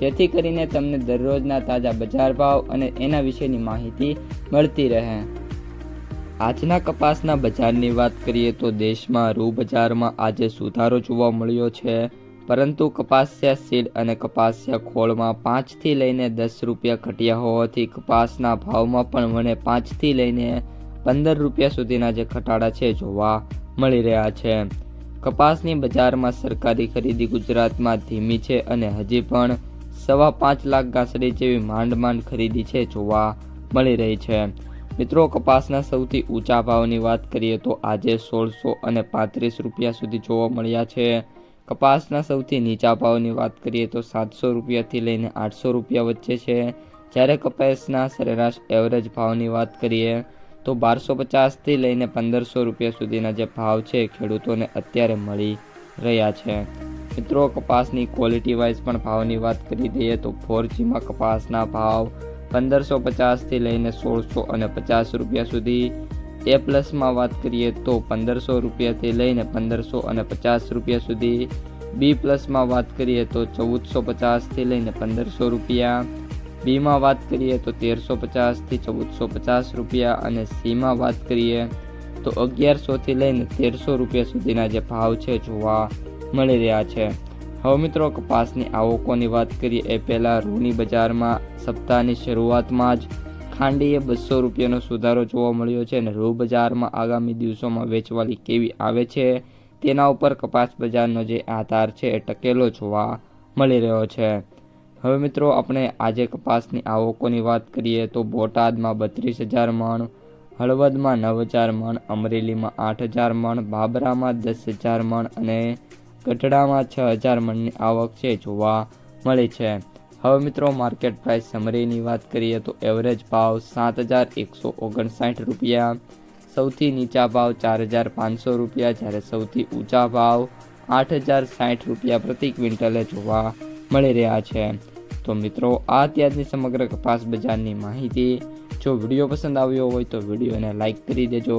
જેથી કરીને તમને દરરોજના તાજા બજાર ભાવ અને એના વિશેની માહિતી મળતી રહે. આજના કપાસના બજારની વાત કરીએ તો દેશમાં રૂ બજારમાં આજે સુધારો જોવા મળ્યો છે. પરંતુ કપાસિયા સીડ અને કપાસિયા ખોળમાં પાંચથી લઈને દસ રૂપિયા ઘટ્યા હોવાથી કપાસના ભાવમાં પણ મને પાંચથી લઈને પંદર રૂપિયા સુધીના જે ઘટાડા છે જોવા મળી રહ્યા છે. કપાસની બજારમાં સરકારી ખરીદી ગુજરાતમાં ધીમી છે અને હજી પણ સવા પાંચ લાખ ગાંસડી જેવી માંડ માંડ ખરીદી છે, જોવા મળી રહી છે. મિત્રો, કપાસના સૌથી ઊંચા ભાવની વાત કરીએ તો આજે સોળસો અને પાંત્રીસ રૂપિયા સુધી જોવા મળ્યા છે. કપાસના સૌથી નીચા ભાવની વાત કરીએ તો સાતસો રૂપિયાથી લઈને આઠસો રૂપિયા વચ્ચે છે. જ્યારે કપાસના સરેરાશ એવરેજ ભાવની વાત કરીએ તો બારસો પચાસથી લઈને પંદરસો રૂપિયા સુધીના જે ભાવ છે, ખેડૂતોને અત્યારે મળી રહ્યા છે. મિત્રો, કપાસની ક્વોલિટી વાઇઝ પણ ભાવની વાત કરી દઈએ તો ફોરજીમાં કપાસના ભાવ પંદરસો પચાસથી લઈને સોળસો અને પચાસ રૂપિયા સુધી. એ પ્લસમાં વાત કરીએ તો પંદરસો રૂપિયાથી લઈને પંદરસો અને પચાસ રૂપિયા સુધી. બી પ્લસમાં વાત કરીએ તો ચૌદસો પચાસથી લઈને પંદરસો રૂપિયા. બીમાં વાત કરીએ તો તેરસો પચાસથી ચૌદસો પચાસ રૂપિયા અને સીમાં વાત કરીએ તો અગિયારસોથી લઈને તેરસો રૂપિયા સુધીના જે ભાવ છે જોવા મળી રહ્યા છે. હવે મિત્રો, કપાસની આવકોની વાત કરીએ એ પહેલાં રૂની બજારમાં સપ્તાહની શરૂઆતમાં જ ખાંડીએ બસો રૂપિયાનો સુધારો જોવા મળ્યો છે અને રૂ બજારમાં આગામી દિવસોમાં વેચવાલી કેવી આવે છે તેના ઉપર કપાસ બજારનો જે આધાર છે એ ટકેલો જોવા મળી રહ્યો છે. હવે મિત્રો, આપણે આજે કપાસની આવકોની વાત કરીએ તો બોટાદમાં બત્રીસ હજાર મણ, હળવદમાં નવ હજાર મણ, અમરેલીમાં આઠ હજાર મણ, બાબરામાં દસ હજાર મણ અને ગઢડામાં છ હજાર મણની આવક છે જોવા મળી છે. હવે મિત્રો માર્કેટ પ્રાઇસ સમરીની વાત કરીએ તો એવરેજ ભાવ સાત હજાર એકસો ઓગણસાઠ રૂપિયા, સૌથી નીચા ભાવ ચાર હજાર પાંચસો રૂપિયા, જ્યારે સૌથી ઊંચા ભાવ આઠ હજાર સાઠ રૂપિયા પ્રતિ ક્વિન્ટલે જોવા મળી રહ્યા છે. તો મિત્રો, આ ત્યારની સમગ્ર કપાસ બજારની માહિતી. જો વીડિયો પસંદ આવ્યો હોય તો વિડીયોને લાઇક કરી દેજો.